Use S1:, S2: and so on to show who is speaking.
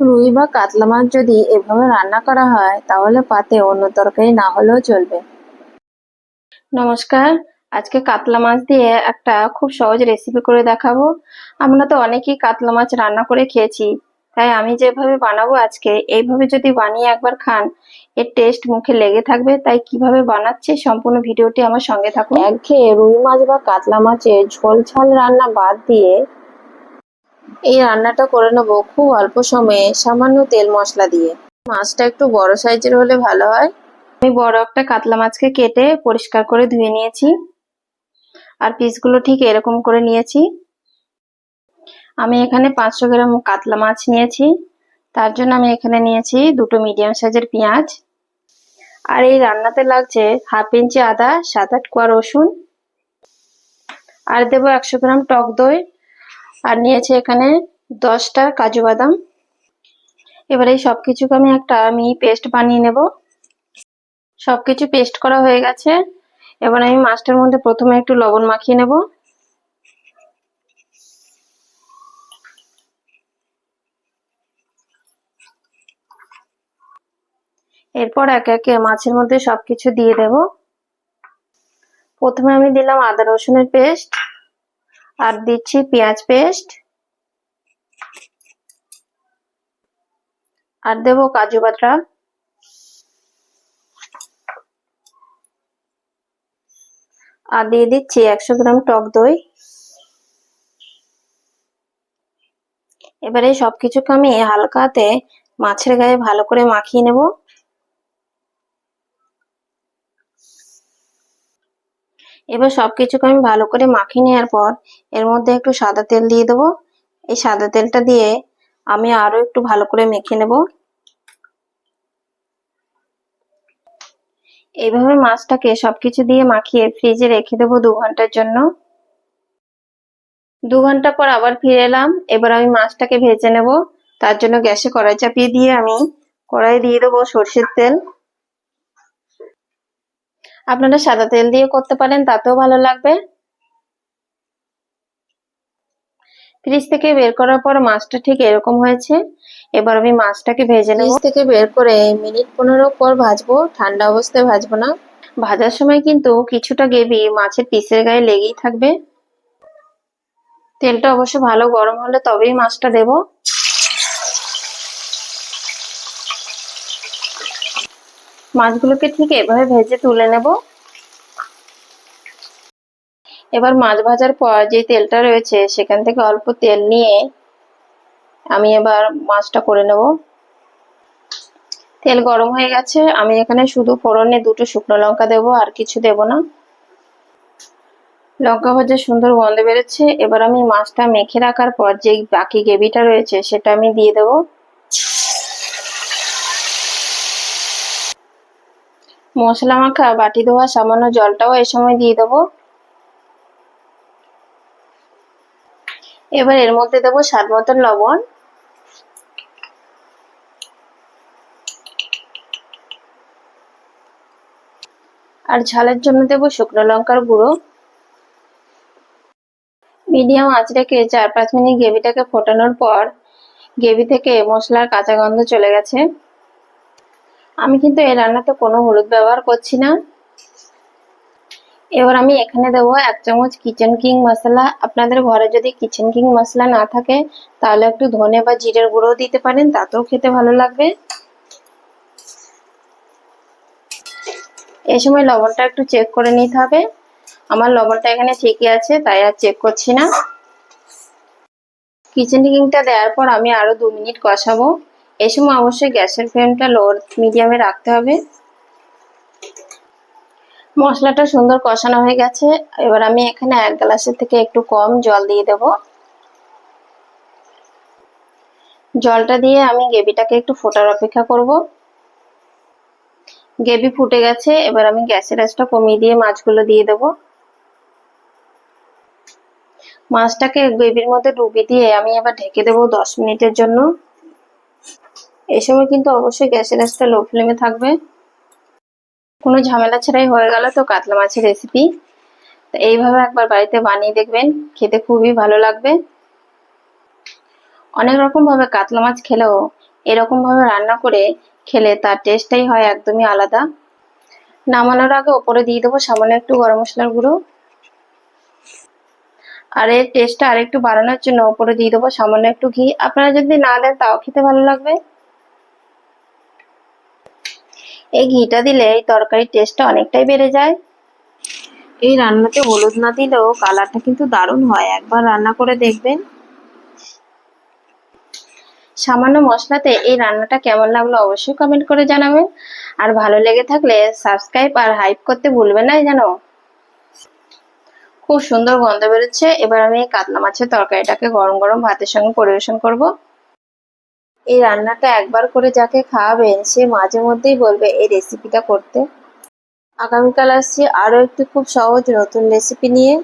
S1: রুই বা কাতলা মাছ যদি এভাবে রান্না করা হয়, তাহলে পাতে অন্য তরকারি না হলেও চলবে। নমস্কার, আজকে কাতলা মাছ দিয়ে একটা খুব সহজ রেসিপি করে দেখাবো। আমরা তো অনেকেই কাতলা মাছ রান্না করে খেয়েছি, তাই আমি যেভাবে বানাবো আজকে, এইভাবে যদি বানিয়ে একবার খান, এর টেস্ট মুখে লেগে থাকবে। তাই কীভাবে বানাচ্ছে সম্পূর্ণ ভিডিওটি আমার সঙ্গে থাকুন। একঘেয়ে রুই মাছ বা কাতলা মাছের ঝোল ঝাল রান্না বাদ দিয়ে এই রান্নাটা করে নেব খুব অল্প সময়ে, সামান্য তেল মশলা দিয়ে। মাছটা একটু বড় সাইজের হলে ভালো হয়। আমি বড় একটা কাতলা মাছকে কেটে পরিষ্কার করে ধুয়ে নিয়েছি। আর পিসগুলো ঠিক এরকম করে নিয়েছি। আমি এখানে পাঁচশো গ্রাম কাতলা মাছ নিয়েছি। তার জন্য আমি এখানে নিয়েছি দুটো মিডিয়াম সাইজের পেঁয়াজ। আর এই রান্নাতে লাগছে হাফ ইঞ্চি আদা, সাত আট কোয়া রসুন। আর দেবো একশো গ্রাম টক দই। আর নিয়েছি এখানে দশটা কাজু বাদাম। এবারে এই সব কিছুকে আমি একটা, আমি পেস্ট বানিয়ে নেব। সব কিছু পেস্ট করা হয়ে গেছে। এবার আমি মাছটার মধ্যে প্রথমে একটু লবণ মাখিয়ে নেব। এরপর একে একে মাছের মধ্যে সবকিছু দিয়ে দেব। প্রথমে আমি দিলাম আদা রসুনের পেস্ট আর দিচ্ছি পেঁয়াজ পেস্ট। আর দেব কাজু বাটা আর দিয়ে দিচ্ছি একশো গ্রাম টক দই। এবারে সবকিছুকে আমি হালকাতে মাছের গায়ে ভালো করে মাখিয়ে নেব। এবার সবকিছুকে আমি ভালো করে মাখিয়ে নেওয়ার পর এর মধ্যে একটু সাদা তেল দিয়ে দেবো। এই সাদা তেলটা দিয়ে আমি আরও একটু ভালো করে মেখে নেব। এইভাবে মাছটাকে সবকিছু দিয়ে মাখিয়ে ফ্রিজে রেখে দেবো দু ঘণ্টার জন্য। দু ঘণ্টা পর আবার ফিরে এলাম। এবার আমি মাছটাকে ভেজে নেব। তার জন্য গ্যাসে কড়াই চাপিয়ে দিয়ে আমি কড়াই দিয়ে দেবো সর্ষের তেল। আপনারা সাদা তেল দিয়ে করতে পারেন তাতেও ভালো লাগবে। ফ্রিজ থেকে বের করার পর মাছটা ঠিক এরকম হয়েছে। এবার আমি মাছটাকে ভেজে নেব। থেকে বের করে মিনিট পনেরো পর ভাজবো ঠান্ডা অবস্থায় ভাজবো না। ভাজার সময় কিন্তু কিছুটা গ্রেভি মাছের পিসের গায়ে লেগেই থাকবে। তেলটা অবশ্য ভালো গরম হলে তবেই মাছটা দেব। মাছগুলোকে ঠিক এভাবে ভেজে তুলে নেব। এবার মাছ ভাজার পর যে তেলটা রয়েছে, সেখান থেকে অল্প তেল নিয়ে আমি এবার মাছটা করে নেব। তেল গরম হয়ে গেছে, আমি এখানে শুধু ফোড়নে দুটো শুকনো লঙ্কা দেব, আর কিছু দেব না। লঙ্কা ভাজা সুন্দর গন্ধ বেরোচ্ছে। এবার আমি মাছটা মেখে রাখার পর যে বাকি গ্রেভিটা রয়েছে, সেটা আমি দিয়ে দেব। মশলা মাখা, বাটি ধোয়া, সামান্য জলটাও এ সময় দিয়ে দেবো। এবার এর মধ্যে দেবো স্বাদ মতন লবণ। আর ঝালের জন্য দেবো শুকনো লঙ্কার গুঁড়ো। মিডিয়াম আঁচ রেখে চার পাঁচ মিনিট গ্রেভিটাকে ফোটানোর পর গ্রেভি থেকে মশলার কাঁচা গন্ধ চলে গেছে। আমি কিন্তু এই রান্নাতে কোনো হলুদ ব্যবহার করছি না। এবার আমি এখানে দেবো এক চামচ কিচেন কিং মশলা। আপনাদের ঘরে যদি কিচেন কিং মশলা না থাকে, তাহলে একটু ধনে বা জিরের গুঁড়ো দিতে পারেন, তাতেও খেতে ভালো লাগবে। এই সময় লবণটা একটু চেক করে নিতে হবে। আমার লবণটা এখানে ঠিকই আছে, তাই আর চেক করছি না। কিচেন কিংটা দেওয়ার পর আমি আরও দু মিনিট কষাবো। এই সময় অবশ্যই গ্যাসের ফ্লেমটা লো মিডিয়ামে রাখতে হবে। মশলাটা সুন্দর কষানো হয়ে গেছে। এবার আমি এখানে এক গ্লাসের থেকে একটু কম জল দিয়ে দেব। জলটা দিয়ে আমি গ্রেভিটাকে একটু ফোটার অপেক্ষা করব। গ্রেভি ফুটে গেছে, এবার আমি গ্যাসের আঁচটা কমিয়ে দিয়ে মাছগুলো দিয়ে দেব। মাছটাকে গ্রেভির মধ্যে ডুবিয়ে দিয়ে আমি এবার ঢেকে দেবো দশ মিনিটের জন্য। এই সময় কিন্তু অবশ্যই গ্যাসের আঁচটা লো ফ্লেমে থাকবে। কোনো ঝামেলা ছাড়াই হয়ে গেল তো কাতলা মাছের রেসিপি তো এইভাবে একবার বাড়িতে বানিয়ে দেখবেন, খেতে খুবই ভালো লাগবে। অনেক রকমভাবে কাতলা মাছ খেলেও এরকমভাবে রান্না করে খেলে তার টেস্টটাই হয় একদমই আলাদা। নামানোর আগে ওপরে দিয়ে দেবো সামান্য একটু গরম মশলার গুঁড়ো। আর এর টেস্টটা আরেকটু বাড়ানোর জন্য ওপরে দিয়ে দেবো সামান্য একটু ঘি। আপনারা যদি না দেন তাও খেতে ভালো লাগবে। এই ঘিটা দিলে এই তরকারির টেস্টটা অনেকটাই বেড়ে যায়। এই রান্নাতে হলুদ না দিলেও কালারটা কিন্তু দারুণ হয়। একবার রান্না করে দেখবেন। সামান্য মশলাতে এই রান্নাটা কেমন লাগল অবশ্যই কমেন্ট করে জানাবেন। আর ভালো লেগে থাকলে সাবস্ক্রাইব আর হাইপ করতে ভুলবেন না জানো খুব সুন্দর গন্ধ বেরোচ্ছে। এবার আমি এই কাতলা মাছের তরকারিটাকে গরম গরম ভাতের সঙ্গে পরিবেশন করব। এই রান্নাটা একবার করে যাকে খাওয়াবেন, সে মাঝে মধ্যেই বলবে, এই রেসিপিটা করতে। আগামীকাল আসছি আরও একটি খুব সহজ নতুন রেসিপি নিয়ে।